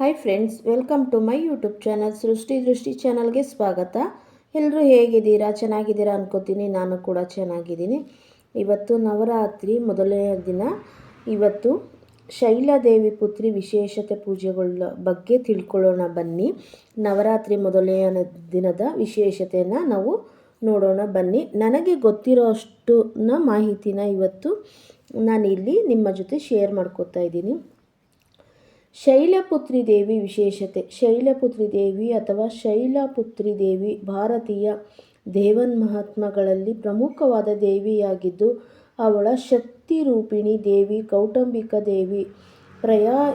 Hi friends welcome to my YouTube channel Srishti Drishti ಚಾನಲ್ಗೆ ಸ್ವಾಗತ. ಎಲ್ಲರೂ ಹೇಗಿದ್ದೀರಾ? ಚೆನ್ನಾಗಿದ್ದೀರಾ ಅನ್ಕೋತೀನಿ. ನಾನು ಕೂಡ ಚೆನ್ನಾಗಿದ್ದೀನಿ. ಇವತ್ತು ನವರಾತ್ರಿ, ಮೊದಲನೇ ದಿನ. ಇವತ್ತು ಶೈಲಾದೇವಿ ಪುತ್ರಿ ವಿಶೇಷತೆ ಪೂಜೆಗಳ ಬಗ್ಗೆ ತಿಳ್ಕೊಳ್ಳೋಣ ಬನ್ನಿ. ನವರಾತ್ರಿ ಮೊದಲನೆಯ ದಿನದ ವಿಶೇಷತೆಯನ್ನು ನಾವು ನೋಡೋಣ ಬನ್ನಿ. ನನಗೆ ಗೊತ್ತಿರೋ ಅಷ್ಟು ಮಾಹಿತಿನ ಇವತ್ತು ನಾನಿಲ್ಲಿ ನಿಮ್ಮ ಜೊತೆ ಶೇರ್ ಮಾಡ್ಕೋತಾ ಇದ್ದೀನಿ. ಶೈಲಪುತ್ರಿ ದೇವಿ ವಿಶೇಷತೆ. ಶೈಲಪುತ್ರಿ ದೇವಿ ಅಥವಾ ಶೈಲಪುತ್ರಿ ದೇವಿ ಭಾರತೀಯ ದೇವನ್ ಮಹಾತ್ಮಗಳಲ್ಲಿ ಪ್ರಮುಖವಾದ ದೇವಿಯಾಗಿದ್ದು, ಅವಳ ಶಕ್ತಿ ರೂಪಿಣಿ ದೇವಿ ಕೌಟುಂಬಿಕ ದೇವಿ. ಪ್ರಯಾ,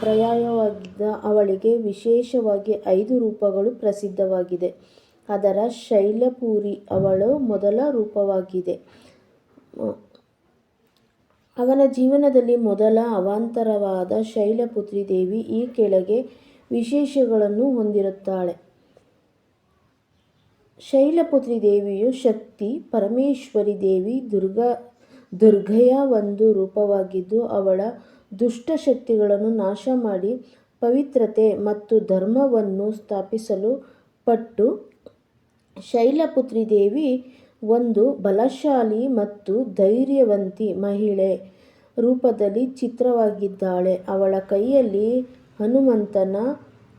ಪರ್ಯಾಯವಾಗಿದ್ದ ಅವಳಿಗೆ ವಿಶೇಷವಾಗಿ ಐದು ರೂಪಗಳು ಪ್ರಸಿದ್ಧವಾಗಿದೆ. ಅದರ ಶೈಲಪುರಿ ಅವಳು ಮೊದಲ ರೂಪವಾಗಿದೆ. ಅವನ ಜೀವನದಲ್ಲಿ ಮೊದಲ ಅವಾಂತರವಾದ ಶೈಲಪುತ್ರಿ ದೇವಿ ಈ ಕೆಳಗೆ ವಿಶೇಷಗಳನ್ನು ಹೊಂದಿರುತ್ತಾಳೆ. ಶೈಲಪುತ್ರಿ ದೇವಿಯು ಶಕ್ತಿ, ಪರಮೇಶ್ವರಿ ದೇವಿ ದುರ್ಗಾ, ದುರ್ಗೆಯ ಒಂದು ರೂಪವಾಗಿದ್ದು ಅವಳ ದುಷ್ಟ ಶಕ್ತಿಗಳನ್ನು ನಾಶ ಮಾಡಿ ಪವಿತ್ರತೆ ಮತ್ತು ಧರ್ಮವನ್ನು ಸ್ಥಾಪಿಸಲು ಪಟ್ಟು ಶೈಲಪುತ್ರಿ ದೇವಿ ಒಂದು ಬಲಶಾಲಿ ಮತ್ತು ಧೈರ್ಯವಂತಿ ಮಹಿಳೆ. ರೂಪದಲ್ಲಿ ಚಿತ್ರವಾಗಿದ್ದಾಳೆ. ಅವಳ ಕೈಯಲ್ಲಿ ಹನುಮಂತನ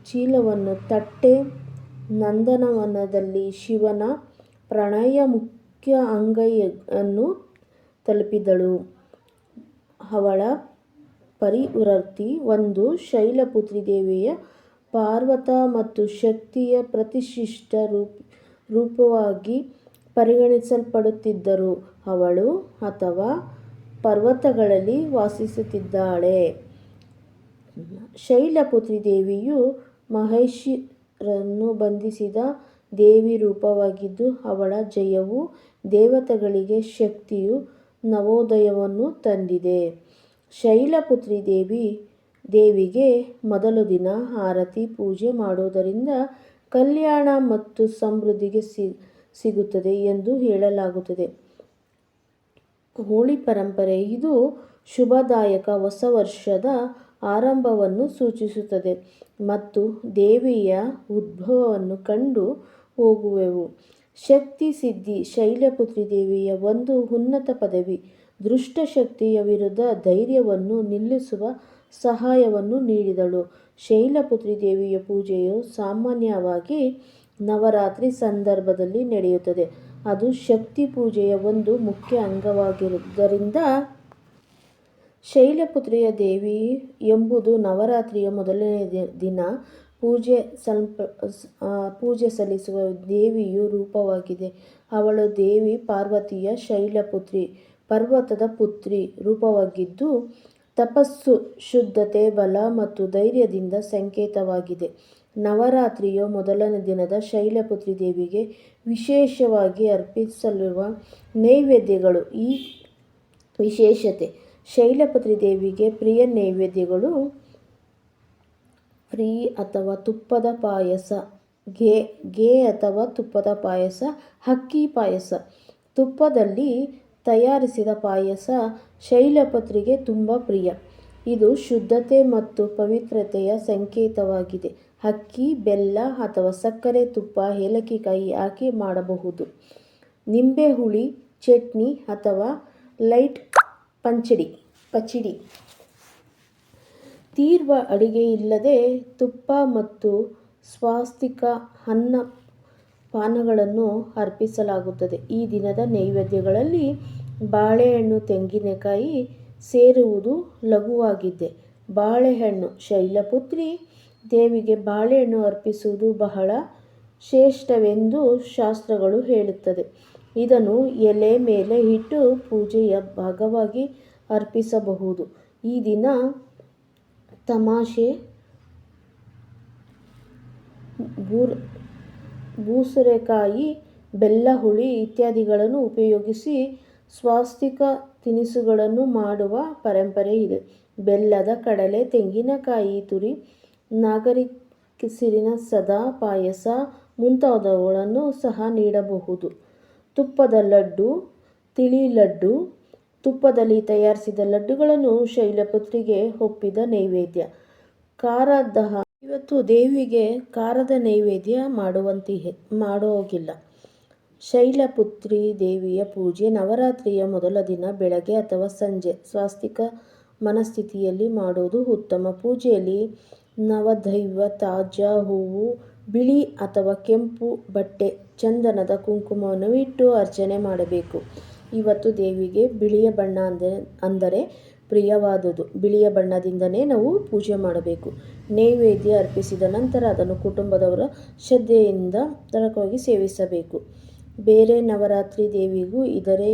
ಚೀಲವನ್ನು ತಟ್ಟೆ, ನಂದನವನದಲ್ಲಿ ಶಿವನ ಪ್ರಣಯ ಮುಖ್ಯ ಅಂಗೈಯನ್ನು ತಲುಪಿದಳು. ಅವಳ ಪರಿವೃತ್ತಿ ಒಂದು ಶೈಲಪುತ್ರಿ ದೇವಿಯ ಪಾರ್ವತ ಮತ್ತು ಶಕ್ತಿಯ ಪ್ರತಿಷ್ಠಿತ ರೂಪ, ರೂಪವಾಗಿ ಪರಿಗಣಿಸಲ್ಪಡುತ್ತಿದ್ದರು. ಅವಳು ಅಥವಾ ಪರ್ವತಗಳಲ್ಲಿ ವಾಸಿಸುತ್ತಿದ್ದಾಳೆ. ಶೈಲಪುತ್ರಿ ದೇವಿಯು ಮಹಿಷರನ್ನು ಬಂಧಿಸಿದ ದೇವಿ ರೂಪವಾಗಿದ್ದು, ಅವಳ ಜಯವು ದೇವತೆಗಳಿಗೆ ಶಕ್ತಿಯು ನವೋದಯವನ್ನು ತಂದಿದೆ. ಶೈಲಪುತ್ರಿ ದೇವಿ ದೇವಿಗೆ ಮೊದಲ ದಿನ ಆರತಿ ಪೂಜೆ ಮಾಡುವುದರಿಂದ ಕಲ್ಯಾಣ ಮತ್ತು ಸಮೃದ್ಧಿಗೆ ಸಿಗುತ್ತದೆ ಎಂದು ಹೇಳಲಾಗುತ್ತದೆ. ಹೋಳಿ ಪರಂಪರೆ ಇದು ಶುಭದಾಯಕ ಹೊಸ ವರ್ಷದ ಆರಂಭವನ್ನು ಸೂಚಿಸುತ್ತದೆ ಮತ್ತು ದೇವಿಯ ಉದ್ಭವವನ್ನು ಕಂಡು ಹೋಗುವೆವು. ಶಕ್ತಿ ಸಿದ್ಧಿ ಶೈಲಪುತ್ರಿ ದೇವಿಯ ಒಂದು ಉನ್ನತ ಪದವಿ, ದುಷ್ಟಶಕ್ತಿಯ ವಿರುದ್ಧ ಧೈರ್ಯವನ್ನು ನಿಲ್ಲಿಸುವ ಸಹಾಯವನ್ನು ನೀಡಿದಳು. ಶೈಲಪುತ್ರಿ ದೇವಿಯ ಪೂಜೆಯು ಸಾಮಾನ್ಯವಾಗಿ ನವರಾತ್ರಿ ಸಂದರ್ಭದಲ್ಲಿ ನಡೆಯುತ್ತದೆ. ಅದು ಶಕ್ತಿ ಪೂಜೆಯ ಒಂದು ಮುಖ್ಯ ಅಂಗವಾಗಿರುವುದರಿಂದ ಶೈಲಪುತ್ರಿಯ ದೇವಿ ಎಂಬುದು ನವರಾತ್ರಿಯ ಮೊದಲನೇ ದಿನ. ಪೂಜೆ ಸಲ್ಪ ಪೂಜೆ ಸಲ್ಲಿಸುವ ದೇವಿಯು ರೂಪವಾಗಿದೆ. ಅವಳು ದೇವಿ ಪಾರ್ವತಿಯ ಶೈಲಪುತ್ರಿ, ಪರ್ವತದ ಪುತ್ರಿ ರೂಪವಾಗಿದ್ದು, ತಪಸ್ಸು, ಶುದ್ಧತೆ, ಬಲ ಮತ್ತು ಧೈರ್ಯದಿಂದ ಸಂಕೇತವಾಗಿದೆ. ನವರಾತ್ರಿಯ ಮೊದಲನೇ ದಿನದ ಶೈಲಪುತ್ರಿ ದೇವಿಗೆ ವಿಶೇಷವಾಗಿ ಅರ್ಪಿಸಲಿರುವ ನೈವೇದ್ಯಗಳು. ಈ ವಿಶೇಷತೆ. ಶೈಲಪತ್ರಿ ದೇವಿಗೆ ಪ್ರಿಯ ನೈವೇದ್ಯಗಳು ಫ್ರೀ ಅಥವಾ ತುಪ್ಪದ ಪಾಯಸ ಗೆ ಗೆ ಅಥವಾ ತುಪ್ಪದ ಪಾಯಸ, ಹಕ್ಕಿ ಪಾಯಸ. ತುಪ್ಪದಲ್ಲಿ ತಯಾರಿಸಿದ ಪಾಯಸ ಶೈಲಪತ್ರಿಗೆ ತುಂಬ ಪ್ರಿಯ. ಇದು ಶುದ್ಧತೆ ಮತ್ತು ಪವಿತ್ರತೆಯ ಸಂಕೇತವಾಗಿದೆ. ಅಕ್ಕಿ, ಬೆಲ್ಲ ಅಥವಾ ಸಕ್ಕರೆ, ತುಪ್ಪ ಏಲಕ್ಕಿಕಾಯಿ ಹಾಕಿ ಮಾಡಬಹುದು. ನಿಂಬೆ ಹುಳಿ, ಚಟ್ನಿ ಅಥವಾ ಲೈಟ್ ಪಂಚಡಿ, ಪಚಡಿ. ಅಡಿಗೆ ಇಲ್ಲದೆ ತುಪ್ಪ ಮತ್ತು ಸ್ವಾಸ್ತಿಕ ಅನ್ನ ಪಾನಗಳನ್ನು ಅರ್ಪಿಸಲಾಗುತ್ತದೆ. ಈ ದಿನದ ನೈವೇದ್ಯಗಳಲ್ಲಿ ಬಾಳೆಹಣ್ಣು, ತೆಂಗಿನಕಾಯಿ ಸೇರುವುದು ಲಘುವಾಗಿದೆ ಬಾಳೆಹಣ್ಣು ಶೈಲಪುತ್ರಿ ದೇವಿಗೆ ಬಾಳೆಹಣ್ಣು ಅರ್ಪಿಸುವುದು ಬಹಳ ಶ್ರೇಷ್ಠವೆಂದು ಶಾಸ್ತ್ರಗಳು ಹೇಳುತ್ತದೆ. ಇದನ್ನು ಎಲೆ ಮೇಲೆ ಇಟ್ಟು ಪೂಜೆಯ ಭಾಗವಾಗಿ ಅರ್ಪಿಸಬಹುದು. ಈ ದಿನ ತಮಾಷೆ, ಬೂರ್, ಬೂಸರೆಕಾಯಿ, ಬೆಲ್ಲ ಹುಳಿ ಇತ್ಯಾದಿಗಳನ್ನು ಉಪಯೋಗಿಸಿ ಸ್ವಾಸ್ತಿಕ ತಿನಿಸುಗಳನ್ನು ಮಾಡುವ ಪರಂಪರೆ ಇದೆ. ಬೆಲ್ಲದ ಕಡಲೆ, ತೆಂಗಿನಕಾಯಿ, ತುರಿ ನಾಗರಿಕಸಿರಿನ ಸದಾ ಪಾಯಸ ಮುಂತಾದವುಗಳನ್ನು ಸಹ ನೀಡಬಹುದು. ತುಪ್ಪದ ಲಡ್ಡು, ತಿಳಿ ಲಡ್ಡು, ತುಪ್ಪದಲ್ಲಿ ತಯಾರಿಸಿದ ಲಡ್ಡುಗಳನ್ನು ಶೈಲಪುತ್ರಿಗೆ ಒಪ್ಪಿದ ನೈವೇದ್ಯ. ಖಾರದಹ ಇವತ್ತು ದೇವಿಗೆ ಖಾರದ ನೈವೇದ್ಯ ಮಾಡುವಂತೆ ಮಾಡೋಗಿಲ್ಲ ಶೈಲಪುತ್ರಿ ದೇವಿಯ ಪೂಜೆ ನವರಾತ್ರಿಯ ಮೊದಲ ದಿನ ಬೆಳಗ್ಗೆ ಅಥವಾ ಸಂಜೆ. ಸ್ವಾಸ್ತಿಕ ಮನಸ್ಥಿತಿಯಲ್ಲಿ ಮಾಡೋದು ಉತ್ತಮ. ಪೂಜೆಯಲ್ಲಿ ನವದೈವ ತಾಜಾ ಹೂವು ಬಿಳಿ ಅಥವಾ ಕೆಂಪು ಬಟ್ಟೆ, ಚಂದನದ ಕುಂಕುಮವನ್ನು ಇಟ್ಟು ಅರ್ಚನೆ ಮಾಡಬೇಕು. ಇವತ್ತು ದೇವಿಗೆ ಬಿಳಿಯ ಬಣ್ಣ ಅಂದರೆ ಅಂದರೆ ಪ್ರಿಯವಾದುದು ಬಿಳಿಯ ಬಣ್ಣದಿಂದನೇ ನಾವು ಪೂಜೆ ಮಾಡಬೇಕು. ನೈವೇದ್ಯ ಅರ್ಪಿಸಿದ ನಂತರ ಅದನ್ನು ಕುಟುಂಬದವರ ಶ್ರದ್ಧೆಯಿಂದ ತಡಕವಾಗಿ ಸೇವಿಸಬೇಕು. ಬೇರೆ ನವರಾತ್ರಿ ದೇವಿಗೂ ಇದರೇ